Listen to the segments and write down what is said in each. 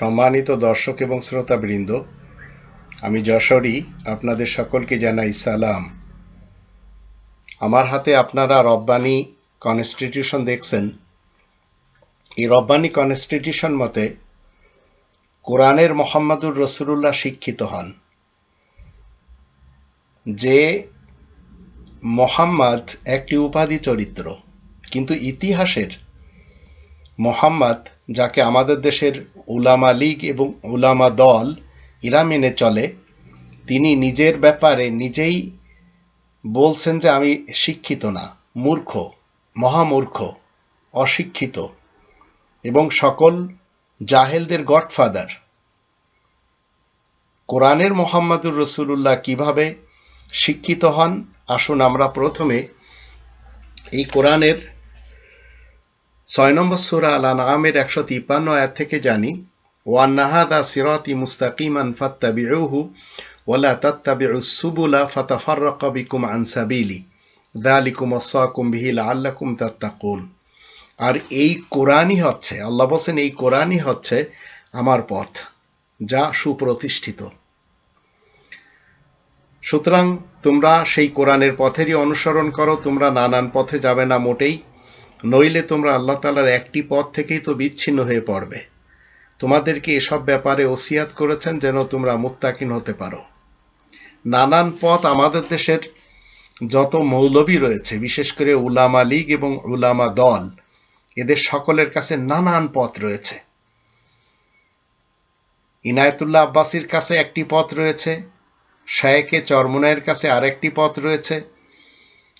সম্মানিত দর্শক এবং শ্রোতাবৃন্দ, আমি যশোরী, আপনাদের সকলকে জানাই সালাম। আমার হাতে আপনারা রব্বানি কনস্টিটিউশন দেখছেন। এই রব্বানি কনস্টিটিউশন মতে কোরআনের মোহাম্মদুর রসুল্লাহ শিক্ষিত হন। যে মোহাম্মদ একটি উপাধি চরিত্র, কিন্তু ইতিহাসের মোহাম্মদ, যাকে আমাদের দেশের উলামা লীগ এবং উলামা দল ইরা মেনে চলে, তিনি নিজের ব্যাপারে নিজেই বলছেন যে আমি শিক্ষিত না, মূর্খ, মহামূর্খ, অশিক্ষিত এবং সকল জাহেলদের গডফাদার। কোরআনের মোহাম্মদুর রসুল্লাহ কীভাবে শিক্ষিত হন? আসুন আমরা প্রথমে এই কোরআনের ছয় নম্বর সুরা আল আনামের একশো তিপ্পান্ন আয়াত থেকে জানি ওয়ান নাহাদা সিরাতি মুস্তাকিমান ফাত্তাবিউহু ওয়ালা তাত্তাবিউ সুবুলা ফাতাফাররাকা বিকুম আন সাবিলি। যালিকুম ওয়াসাকুম বিহি লাআল্লাকুম তাত্তাকুন। আর এই কোরআনই হচ্ছে, আল্লাহ বলেন এই কোরআনই হচ্ছে আমার পথ, যা সুপ্রতিষ্ঠিত। সুতরাং তোমরা সেই কোরআনের পথেরই অনুসরণ করো, তোমরা নানান পথে যাবে না মোটেই। নইলে তোমরা আল্লাহ তালার একটি পথ থেকেই তো বিচ্ছিন্ন হয়ে পড়বে। তোমাদেরকে এসব ব্যাপারে ওসিয়াত করেছেন যেন তোমরা মুত্তাকিন হতে পারো। নানান পথ আমাদের দেশের যত মৌলবী রয়েছে, বিশেষ করে উলামা লীগ এবং উলামা দল, এদের সকলের কাছে নানান পথ রয়েছে। ইনায়তুল্লাহ আব্বাসির কাছে একটি পথ রয়েছে শায়েকে চরমুনায়ের কাছে আরেকটি পথ রয়েছে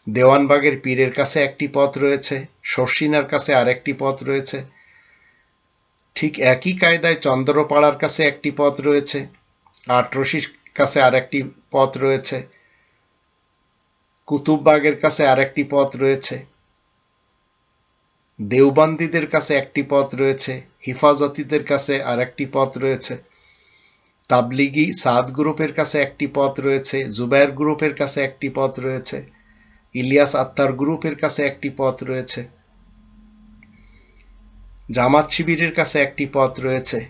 দেওয়ানবাগের পীরের কাছে একটি পথ রয়েছে, শর্ষিনার কাছে আরেকটি পথ রয়েছে। ঠিক একই কায়দায় চন্দ্রপাড়ার কাছে একটি পথ রয়েছে আটরশির কাছে আরেকটি পথ রয়েছে, কুতুববাগের কাছে আরেকটি পথ রয়েছে, দেওবান্দিদের কাছে একটি পথ রয়েছে, হিফাজতিদের কাছে আরেকটি পথ রয়েছে, তাবলিগি সাদ গ্রুপের কাছে একটি পথ রয়েছে, জুবায়ের গ্রুপের কাছে একটি পথ রয়েছে ইলিয়াস আত্মার গ্রুপের কাছে একটি পথ রয়েছে। জামাত শিবিরের কাছে একটি পথ রয়েছে।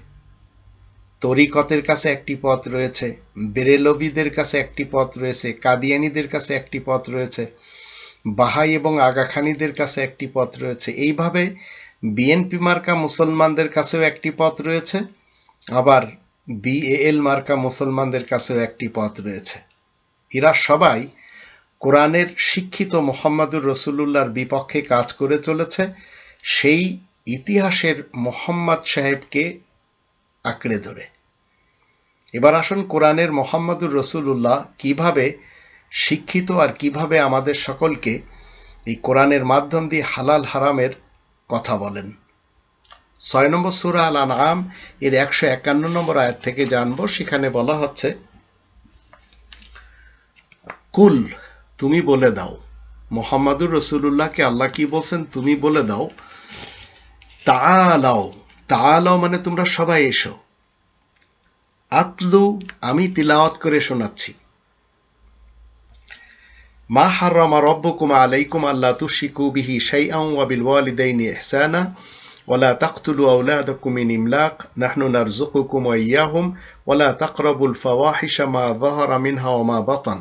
তরিকতের কাছে একটি পথ রয়েছে। বেরেলবিদের কাছে একটি পথ রয়েছে। কাদিয়ানিদের কাছে একটি পথ রয়েছে। বাহাই এবং আগাখানিদের কাছে একটি পথ রয়েছে। এইভাবে বিএনপি মার্কা মুসলমানদের কাছেও একটি পথ রয়েছে। আবার বিএএল মার্কা মুসলমানদের কাছেও একটি পথ রয়েছে। এরা সবাই কোরআনের শিক্ষিত মোহাম্মদুর রসুল্লাহর বিপক্ষে কাজ করে চলেছে, সেই ইতিহাসের মোহাম্মদ সাহেবকে আঁকড়ে ধরে। এবার আসুন কোরআনের মোহাম্মদুর রসুল্লাহ কীভাবে শিক্ষিত আর কীভাবে আমাদের সকলকে এই কোরআনের মাধ্যম দিয়ে হালাল হারামের কথা বলেন। ছয় নম্বর সুরা আল আনাম এর একশো একান্ন নম্বর আয়াত থেকে জানব, সেখানে বলা হচ্ছে, কুল তুমি বলে দাও মোহাম্মদুর রসুল্লাহকে আল্লাহ কি বলছেন তুমি বলে দাও তালাও তালাও মানে তোমরা সবাই এসো আতলু আমি তিলাওয়াত করে শোনাচ্ছি মা হারামা রব্বকুম আলাইকুম আল্লাহ তুশিকু বিহি শাইআন ওয়া বিল ওয়ালিদাইনি ইহসানা ولا تقتلوا أولادكم من إملاق نحن نرزقكم وإياهم ولا تقربوا الفواحش ما ظهر منها وما بطن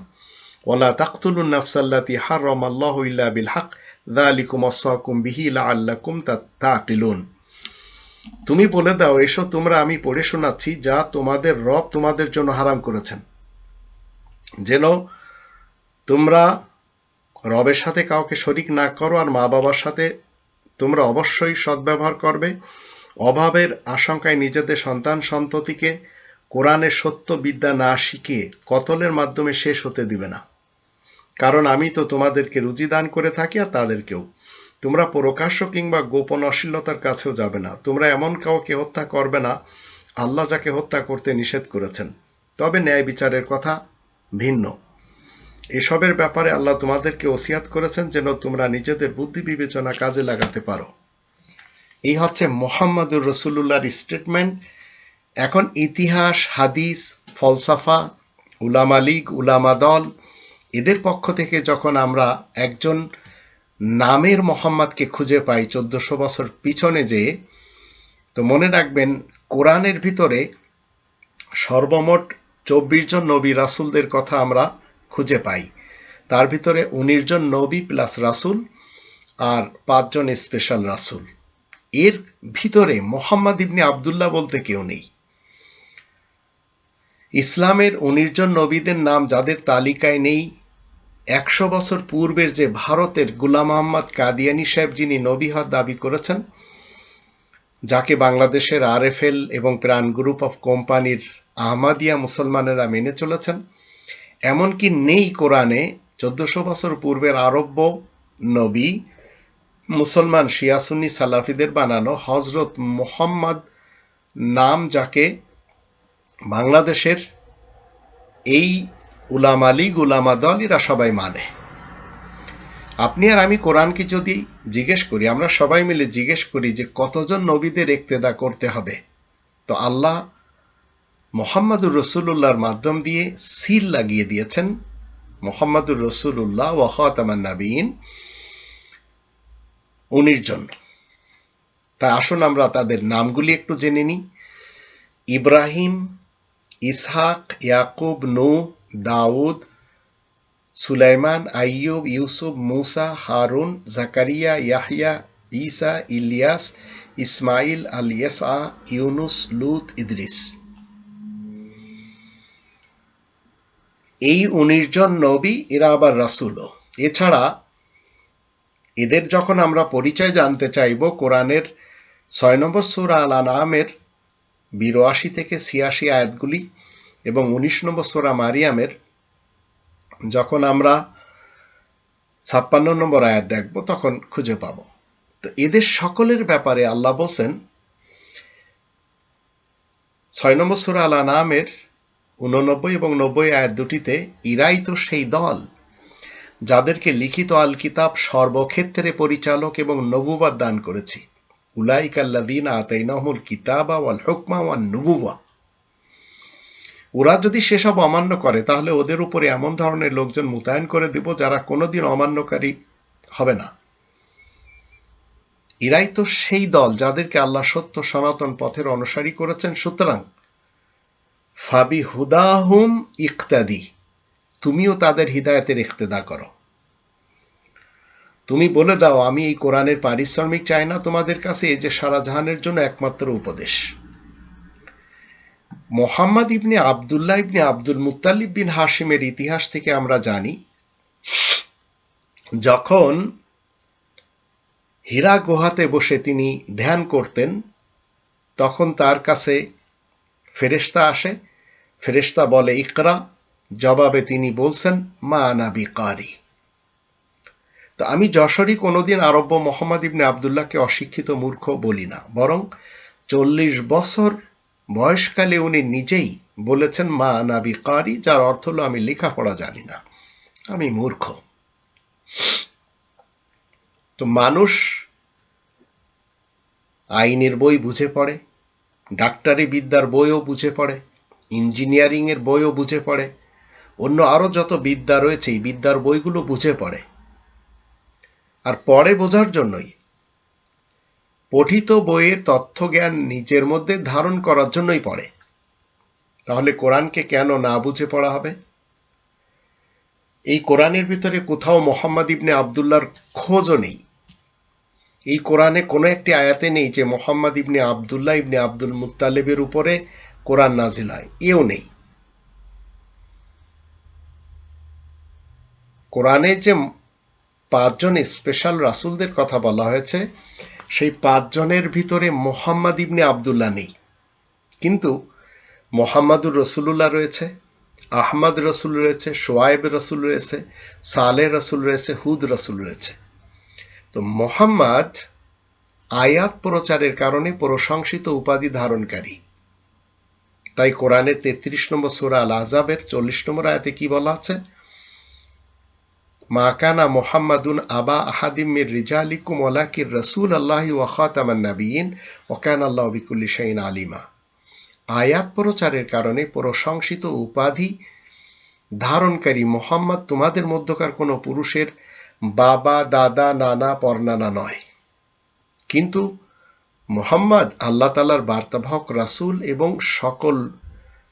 ওলা তাকতুলুন নাফসাল্লাতি হারম আল্লাহ ইল্লা বিল হাক দালিকুম আসাকুম বিহি লাআল্লাকুম তাকিলুন তুমি বলে দাও, এসো তোমরা, আমি পড়ে শোনাচ্ছি যা তোমাদের রব তোমাদের জন্য হারাম করেছেন। যেন তোমরা রবের সাথে কাউকে শরিক না করো আর মা বাবার সাথে তোমরা অবশ্যই সদ্ব্যবহার করবে। অভাবের আশঙ্কায় নিজেদের সন্তান সন্ততিকে কোরআনের সত্য বিদ্যা না শিখিয়ে কতলের মাধ্যমে শেষ হতে দিবে না। কারণ আমি তো তোমাদেরকে রুজি দান করে থাকি আর তাদেরকেও। তোমরা প্রকাশ্য কিংবা গোপন অশ্লীলতার কাছেও যাবে না। তোমরা এমন কাউকে হত্যা করবে না। আল্লাহ যাকে হত্যা করতে নিষেধ করেছেন। তবে ন্যায় বিচারের কথা ভিন্ন। এসবের ব্যাপারে আল্লাহ তোমাদেরকে ওসিয়াত করেছেন যেন তোমরা নিজেদের বুদ্ধি বিবেচনা কাজে লাগাতে পারো। এই হচ্ছে মোহাম্মদুর রসুল্লাহর স্টেটমেন্ট এখন ইতিহাস, হাদিস, ফলসাফা, উলামা লীগ, উলামা দল এদের পক্ষ থেকে যখন আমরা একজন নামের মোহাম্মদকে খুঁজে পাই চোদ্দশো বছর পিছনে যেয়ে তো মনে রাখবেন কোরআনের ভিতরে সর্বমোট চব্বিশ জন নবী রাসুলদের কথা আমরা খুঁজে পাই। তার ভিতরে উনিশ জন নবী প্লাস রাসুল আর পাঁচজন স্পেশাল রাসুল। এর ভিতরে মোহাম্মদ ইবনে আবদুল্লাহ বলতে কেউ নেই। ইসলামের উনিশ জন নবীদের নাম যাদের তালিকায় নেই একশো বছর পূর্বের যে ভারতের গুলাম আহম্মদ কাদিয়ানি সাহেব যিনি নবী হওয়ার দাবি করেছেন, যাকে বাংলাদেশের আরএফএল এবং প্রাণ গ্রুপ অফ কোম্পানির আহমাদিয়া মুসলমানেরা মেনে চলেছেন, এমনকি নেই কোরআনে চোদ্দশো বছর পূর্বের আরব্য নবী মুসলমান শিয়াসুন্নি সালাফিদের বানানো হজরত মোহাম্মদ নাম যাকে বাংলাদেশের এই উলাম আলী গুলামা দল, এরা সবাই মানে। আপনি আর আমি কোরআনকে যদি জিজ্ঞেস করি, আমরা সবাই মিলে জিজ্ঞেস করি যে কতজন নবীদের একতেদা করতে হবে, তো আল্লাহ মোহাম্মদুর রসুল্লাহর মাধ্যম দিয়ে সিল লাগিয়ে দিয়েছেন। মোহাম্মদুর রসুল্লাহ ওয়াহতামান নাবিন উনিশ জন। তাই আসুন আমরা তাদের নামগুলি একটু জেনে নিই। ইব্রাহিম, ইসহাক, ইয়াকুব নূ দাউদ সুলাইমান আইয়ুব ইউসুফ মুসা হারুন জাকারিয়া ইয়াহিয়া ঈসা ইলিয়াস ইসমাইল আল ইয়াসা ইউনুস লুত ইদ্রিস এই উনিশ জন নবী, এরা আবার রাসুলও। এছাড়া এদের যখন আমরা পরিচয় জানতে চাইব, কোরআনের ছয় নম্বর সুরা আল আনামের বিরাশি থেকে ছিয়াশি আয়াতগুলি এবং উনিশ নম্বর সোরা মারিয়ামের যখন আমরা ছাপ্পান্ন নম্বর আয়াত দেখব, তখন খুঁজে পাব। তো এদের সকলের ব্যাপারে আল্লাহ বলছেন, ছয় নম্বর সুরা আল আনামের উননব্বই এবং নব্বই আয়াত দুটিতে, ইরাই তো সেই দল যাদেরকে লিখিত আল কিতাব সর্বক্ষেত্রে পরিচালক এবং নবুবাদ দান করেছি। উলাইকাল্লাদিন আতাইনাহুল কিতাবা ওয়াল হুকমা ওয়ান নবুবা ওরা যদি সেসব অমান্য করে, তাহলে ওদের উপরে এমন ধরনের লোকজন মোতায়েন করে দিব যারা কোনোদিন অমান্যকারী হবে না। এরাই তো সেই দল যাদেরকে আল্লাহ সত্য সনাতন পথের অনুসারী করেছেন। সুতরাং ফাবি হুদাহুম ইকতাদি, তুমিও তাদের হৃদায়তের ইক্তেদা করো। তুমি বলে দাও, আমি এই কোরআনের পারিশ্রমিক চাই না, তোমাদের কাছে এই যে সারা জাহানের জন্য একমাত্র উপদেশ। মোহাম্মদ ইবনে আবদুল্লাহ ইবনে আব্দুল মুতালিব বিন হাসিমের ইতিহাস থেকে আমরা জানি, যখন হীরা গুহাতে বসে তিনি ধ্যান করতেন, তখন তার কাছে ফেরেস্তা আসে। ফেরেস্তা বলে, ইকরা। জবাবে তিনি বলছেন, মা আনাবি কারি তো আমি যশোরই কোনোদিন আরব্য মোহাম্মদ ইবনে আবদুল্লাহকে অশিক্ষিত মূর্খ বলি না, বরং চল্লিশ বছর বয়সকালে উনি নিজেই বলেছেন, মা নাবি কারি যার অর্থ হলো, আমি লেখাপড়া জানি না, আমি মূর্খ। তো মানুষ আইনের বই বুঝে পড়ে, ডাক্তারি বিদ্যার বইও বুঝে পড়ে ইঞ্জিনিয়ারিং এর বইও বুঝে পড়ে, অন্য আরও যত বিদ্যা রয়েছে, এই বিদ্যার বইগুলো বুঝে পড়ে। আর পড়ে বোঝার জন্যই পঠিত বইয়ের তথ্য জ্ঞান নিজের মধ্যে ধারণ করার জন্যই পড়ে। তাহলে কোরআনকে কেন না বুঝে পড়া হবে? এই কোরআনের ভিতরে কোথাও মোহাম্মদ ইবনে আবদুল্লাহর খোঁজও নেই। এই কোরআনে কোনো একটি আয়াতে নেই যে মোহাম্মদ ইবনে আবদুল্লাহ ইবনে আব্দুল মুতালেবের উপরে কোরআন নাজিল হয়। এও নেই। কোরআনে যে পাঁচজন স্পেশাল রাসুলদের কথা বলা হয়েছে সেই পাঁচজনের ভিতরে মোহাম্মদ ইবনে আবদুল্লাহ নেই। কিন্তু মোহাম্মদুর রসুল্লাহ রয়েছে, আহমদ রসুল রয়েছে, সোয়াইব রসুল রয়েছে, সালে রসুল রয়েছে, হুদ রসুল রয়েছে। তো মোহাম্মদ আয়াত প্রচারের কারণে প্রশংসিত উপাধি ধারণকারী। তাই কোরআনের তেত্রিশ নম্বর সুরা আল আজাবের চল্লিশ নম্বর আয়াতে কি বলা আছে? মা কানা মোহাম্মদুন আবা আহাদিম মির রিজালিকুম ওয়ালাকির রসুল আল্লাহ ওয়া খাতামান নাবিয়িন ওয়া আল্লাহ বিকুল্লি শাইইন আলিমা। আয়াত প্রচারের কারণে প্রশংসিত উপাধি ধারণকারী মোহাম্মদ তোমাদের মধ্যকার কোনো পুরুষের বাবা, দাদা, নানা, পরনানা নয়। কিন্তু মোহাম্মদ আল্লাহ তালার বার্তাবাহক রাসূল এবং সকল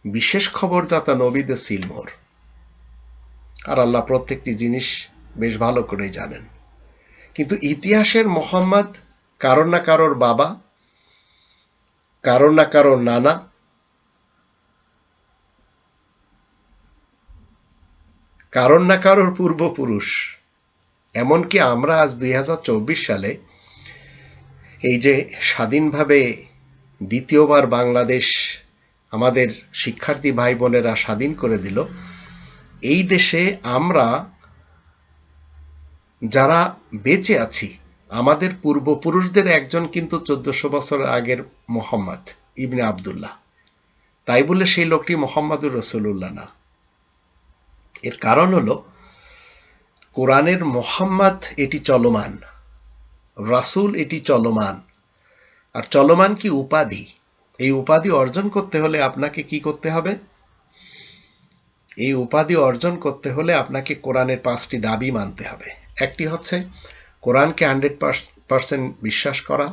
বিশেষ খবরদাতা নবীদের সিলমোর আর আল্লাহ প্রত্যেকটি জিনিস বেশ ভালো করে জানেন। কিন্তু ইতিহাসের মোহাম্মদ কারোর না কারোর বাবা, কারোর না কারোর নানা, কারোর না কারোর পূর্বপুরুষ, এমনকি আমরা আজ দুই হাজার চব্বিশ সালে এই যে স্বাধীনভাবে দ্বিতীয়বার বাংলাদেশ আমাদের শিক্ষার্থী ভাই বোনেরা স্বাধীন করে দিল এই দেশে আমরা যারা বেঁচে আছি, আমাদের পূর্বপুরুষদের একজন কিন্তু চোদ্দশো বছর আগের মোহাম্মদ ইবনে আবদুল্লাহ। তাই বলে সেই লোকটি মোহাম্মদুর রসুল্লাহ না। এর কারণ হলো, কোরআনের মোহাম্মদ এটি চলমান, রাসূল এটি চলমান। আর চলমান কি উপাধি? এই উপাধি অর্জন করতে হলে আপনাকে কি করতে হবে? এই উপাধি অর্জন করতে হলে আপনাকে কোরআনের পাঁচটি দাবি মানতে হবে। একটি হচ্ছে, কোরআনকে হান্ড্রেড পার্সেন্ট বিশ্বাস করা।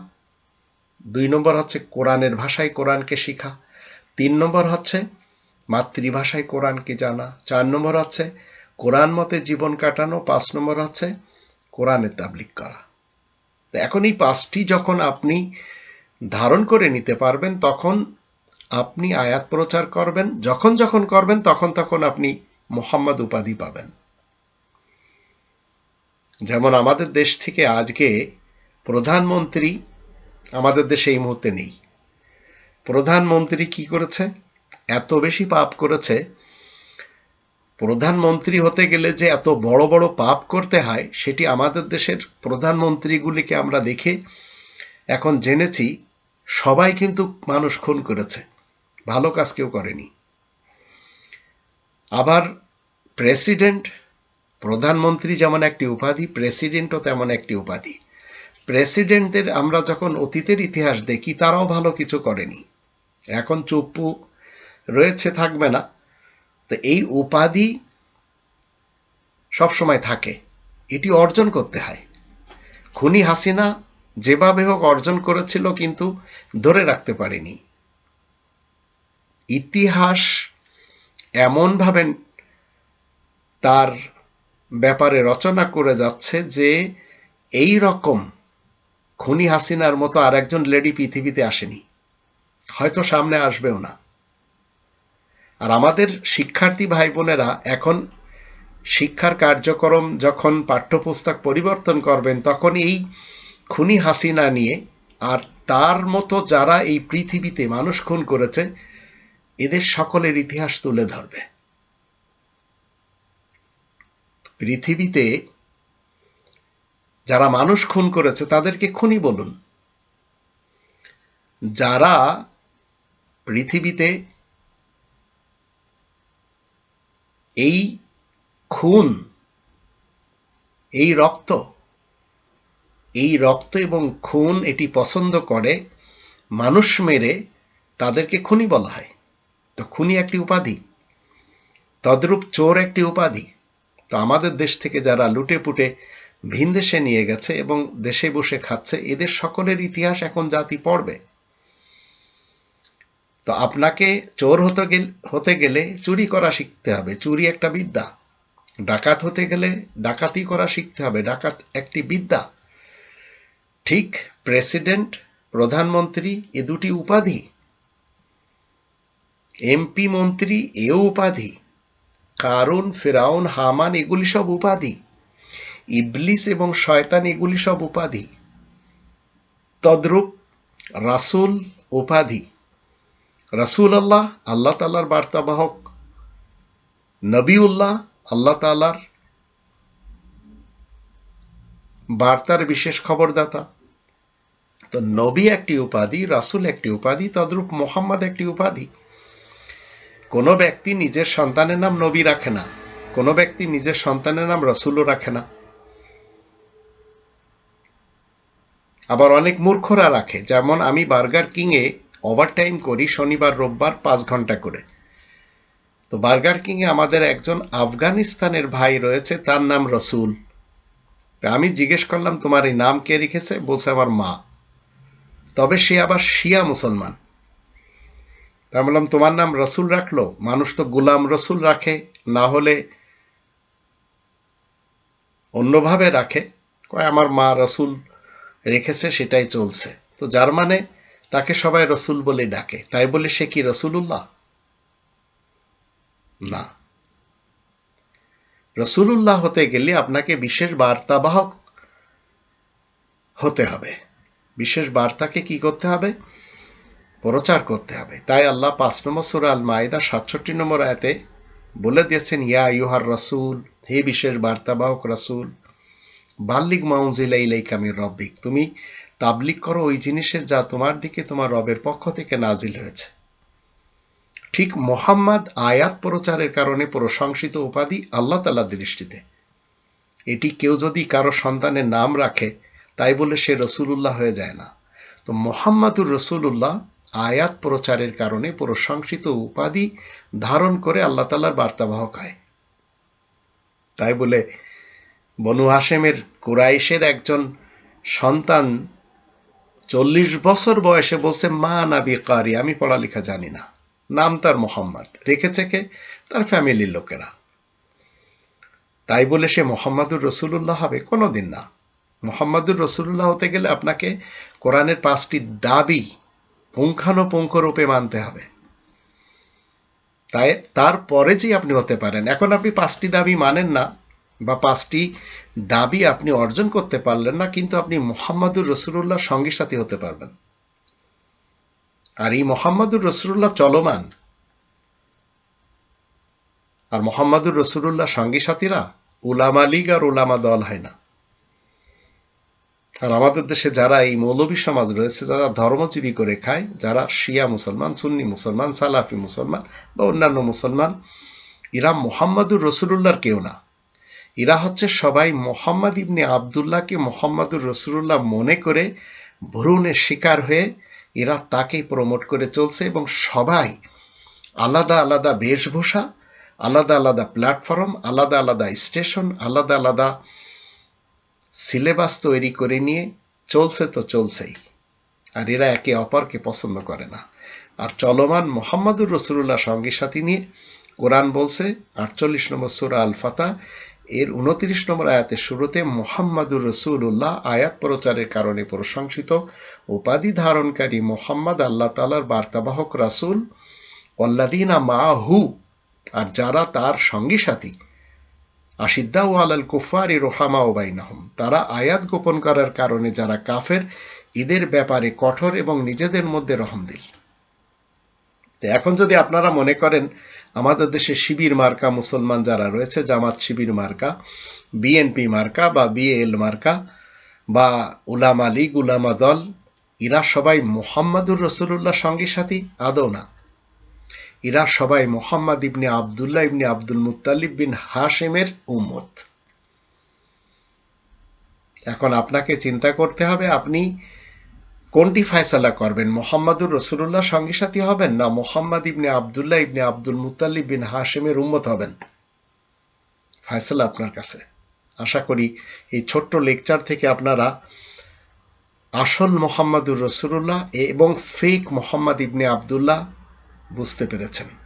দুই নম্বর হচ্ছে, কোরআনের ভাষায় কোরআনকে শিখা। তিন নম্বর হচ্ছে, মাতৃভাষায় কোরআনকে জানা। চার নম্বর হচ্ছে, কোরআন মতে জীবন কাটানো। পাঁচ নম্বর হচ্ছে, কোরআনের তাবলিক করা। এখন এই পাঁচটি যখন আপনি ধারণ করে নিতে পারবেন, তখন আপনি আয়াত প্রচার করবেন, যখন যখন করবেন, তখন তখন আপনি মোহাম্মদ উপাধি পাবেন। যেমন আমাদের দেশ থেকে আজকে প্রধানমন্ত্রী আমাদের দেশে এই মুহূর্তে নেই। প্রধানমন্ত্রী কি করেছে? এত বেশি পাপ করেছে। প্রধানমন্ত্রী হতে গেলে যে এত বড় বড় পাপ করতে হয়, সেটি আমাদের দেশের প্রধানমন্ত্রীগুলিকে আমরা দেখে এখন জেনেছি, সবাই কিন্তু মানুষ খুন করেছে। ভালো কাজ কেউ করেনি। আবার প্রেসিডেন্ট, প্রধানমন্ত্রী যেমন একটি উপাধি, প্রেসিডেন্টও তেমন একটি উপাধি। প্রেসিডেন্টদের আমরা যখন অতীতের ইতিহাস দেখি, তারাও ভালো কিছু করেনি। এখন চুপ্পু রয়েছে, থাকবে না। তো এই উপাধি সবসময় থাকে। এটি অর্জন করতে হয়। খুনি হাসিনা যেভাবে হোক অর্জন করেছিল, কিন্তু ধরে রাখতে পারেনি। ইতিহাস এমনভাবে তার ব্যাপারে রচনা করে যাচ্ছে যে এই রকম খুনি হাসিনার মতো আর একজন লেডি পৃথিবীতে আসেনি। হয়তো সামনে আসবেও না। আর আমাদের শিক্ষার্থী ভাই বোনেরা এখন শিক্ষার কার্যক্রম যখন পাঠ্যপুস্তক পরিবর্তন করবেন, তখন এই খুনি হাসিনা নিয়ে আর তার মতো যারা এই পৃথিবীতে মানুষ খুন করেছে এদের সকলের ইতিহাস তুলে ধরবে। পৃথিবীতে যারা মানুষ খুন করেছে, তাদেরকে খুনি বলুন। যারা পৃথিবীতে এই খুন, এই রক্ত এই রক্ত এবং খুন এটি পছন্দ করে, মানুষ মেরে তাদেরকে খুনি বলা হয়। তো খুনি একটি উপাধি। তদ্রূপ চোর একটি উপাধি। তো আমাদের দেশ থেকে যারা লুটে পুটে ভিন দেশে নিয়ে গেছে এবং দেশে বসে খাচ্ছে, এদের সকলের ইতিহাস এখন জাতি পড়বে। তো আপনাকে চোর হতে গেলে হতে গেলে চুরি করা শিখতে হবে। চুরি একটা বিদ্যা। ডাকাত হতে গেলে ডাকাতি করা শিখতে হবে। ডাকাত একটি বিদ্যা। ঠিক প্রেসিডেন্ট, প্রধানমন্ত্রী এ দুটি উপাধি। এমপি মন্ত্রী এও উপাধি কারুন ফেরাউন, হামান এগুলি সব উপাধি, ইবলিস এবং শয়তান এগুলি সব উপাধি। তদ্রূপ রাসুল উপাধি। রাসুল আল্লাহ আল্লাহ তালার বার্তাবাহক। নবীউল্লাহ, আল্লাহ তালার বার্তার বিশেষ খবরদাতা। তো নবী একটি উপাধি, রাসুল একটি উপাধি, তদ্রূপ মোহাম্মদ একটি উপাধি। কোনো ব্যক্তি নিজের সন্তানের নাম নবী রাখে না, কোনো ব্যক্তি নিজের সন্তানের নাম রসুলও রাখে না। আবার অনেক মূর্খরা রাখে, যেমন আমি বার্গার কিংয়ে ওভারটাইম করি শনিবার, রোববার পাঁচ ঘণ্টা করে। তো বার্গার কিংয়ে আমাদের একজন আফগানিস্তানের ভাই রয়েছে, তার নাম রসুল। তা আমি জিজ্ঞেস করলাম, তোমার এই নাম কে রেখেছে? বলছে, আমার মা। তবে সে আবার শিয়া মুসলমান। আমি বললাম, তোমার নাম রসুল রাখল? মানুষ তো গুলাম রসুল রাখে, না হলে অন্যভাবে রাখে? কয়, আমার মা রসুল রেখেছে, সেটাই চলছে। তো যার মানে তাকে সবাই রসুল বলে ডাকে। তাই বলে সে কি, রসুলুল্লাহ? না। রসুলুল্লাহ হতে গেলে আপনাকে বিশেষ বার্তাবাহক হতে হবে। বিশেষ বার্তাকে কি করতে হবে? প্রচার করতে হবে। তাই আল্লাহ পাঁচ নম্বর সুরা আল মাইদা সাতষট্টি নম্বর আয়াতে বলে দিয়েছেন, ইয়া ইউহার রসুল, হে বিশেষ বার্তাবাহক রসুল বাল্লিক মাউজিলা ইলাইকামির রব্বিক, তুমি তাবলিক করো ওই জিনিসের যা তোমার দিকে, তোমার রবের পক্ষ থেকে নাজিল হয়েছে। ঠিক মোহাম্মদ আয়াত প্রচারের কারণে প্রশংসিত উপাধি আল্লাহ তালার দৃষ্টিতে। এটি কেউ যদি কারও সন্তানের নাম রাখে, তাই বলে সে রসুলুল্লাহ হয়ে যায় না। তো মোহাম্মদুর রসুলুল্লাহ আয়াত প্রচারের কারণে প্রশংসিত উপাধি ধারণ করে আল্লাহ তালার বার্তাবাহক হয় তাই বলে বনু হাসেমের কুরাইশের একজন সন্তান চল্লিশ বছর বয়সে বলছে, মা নাবি কারি, আমি পড়ালেখা জানি না। নাম তার মোহাম্মদ। রেখেছে কে? তার ফ্যামিলির লোকেরা। তাই বলে সে মোহাম্মদুর রসুল্লাহ হবে? কোনোদিন না। মোহাম্মদুর রসুল্লাহ হতে গেলে আপনাকে কোরআনের পাঁচটি দাবি পুঙ্খানুপুঙ্খ রূপে মানতে হবে। তাই তারপরে যে আপনি হতে পারেন। এখন আপনি পাঁচটি দাবি মানেন না বা পাঁচটি দাবি আপনি অর্জন করতে পারলেন না, কিন্তু আপনি মোহাম্মদুর রসুল্লাহ সঙ্গী সাথী হতে পারবেন। আর এই মোহাম্মদুর রসুল্লাহ চলমান। আর মোহাম্মদুর রসুল্লাহ সঙ্গী সাথীরা উলামা লীগ আর উলামা দল হয় না। আর আমাদের দেশে যারা এই মৌলবী সমাজ রয়েছে, যারা ধর্মজীবী করে খায়, যারা শিয়া মুসলমান, সুন্নি মুসলমান, সালাফি মুসলমান বা অন্যান্য মুসলমান, এরা মোহাম্মদুর রসুল্লাহর কেউ না। এরা হচ্ছে সবাই মোহাম্মদ ইবনে আবদুল্লাহকে মোহাম্মদুর রসুল্লাহ মনে করে ভ্রূণের শিকার হয়ে এরা তাকেই প্রমোট করে চলছে এবং সবাই আলাদা আলাদা বেশভূষা, আলাদা আলাদা প্ল্যাটফর্ম, আলাদা আলাদা স্টেশন, আলাদা আলাদা সিলেবাস তৈরি করে নিয়ে চলছে তো চলছেই। আর এরা একে অপরকে পছন্দ করে না। আর চলমান মোহাম্মদুর রসুল্লাহ সঙ্গী সাথী নিয়ে কোরআন বলছে, আটচল্লিশ নম্বর সুরা আল ফাতা এর উনত্রিশ নম্বর আয়াতের শুরুতে মোহাম্মদুর রসুল্লাহ আয়াত প্রচারের কারণে প্রশংসিত উপাধি ধারণকারী মোহাম্মদ আল্লাহ তালার বার্তাবাহক রাসুল অল্লাদিনা মা হু আর যারা তার সঙ্গী সাথী আশিদ্দা ও আলাল কুফারি রোহামা ও বাইনাহম। তারা আয়াত গোপন করার কারণে যারা কাফের, ঈদের ব্যাপারে কঠোর এবং নিজেদের মধ্যে রহমদিল। এখন যদি আপনারা মনে করেন, আমাদের দেশে শিবির মার্কা মুসলমান যারা রয়েছে, জামাত শিবির মার্কা, বিএনপি মার্কা বা বিএল মার্কা বা উলামা লীগ, উলামা দল, এরা সবাই মোহাম্মদুর রসুল্লাহ সঙ্গী সাথী, আদৌ না। এরা সবাই মোহাম্মদ ইবনে আবদুল্লাহ ইবনে আব্দুল মুতালিব বিন হাশেমের উম্মত। এখন আপনাকে চিন্তা করতে হবে, আপনি কোনটি ফায়সালা করবেন, মোহাম্মদুর রসুল্লাহ সঙ্গী সাথী হবেন না মোহাম্মদ ইবনে আবদুল্লাহ ইবনে আব্দুল মুতালিব বিন হাশেমের উম্মত হবেন? ফায়সালা আপনার কাছে। আশা করি এই ছোট্ট লেকচার থেকে আপনারা আসল মোহাম্মদুর রসুল্লাহ এবং ফেক মোহাম্মদ ইবনে আবদুল্লাহ বুঝতে পেরেছেন।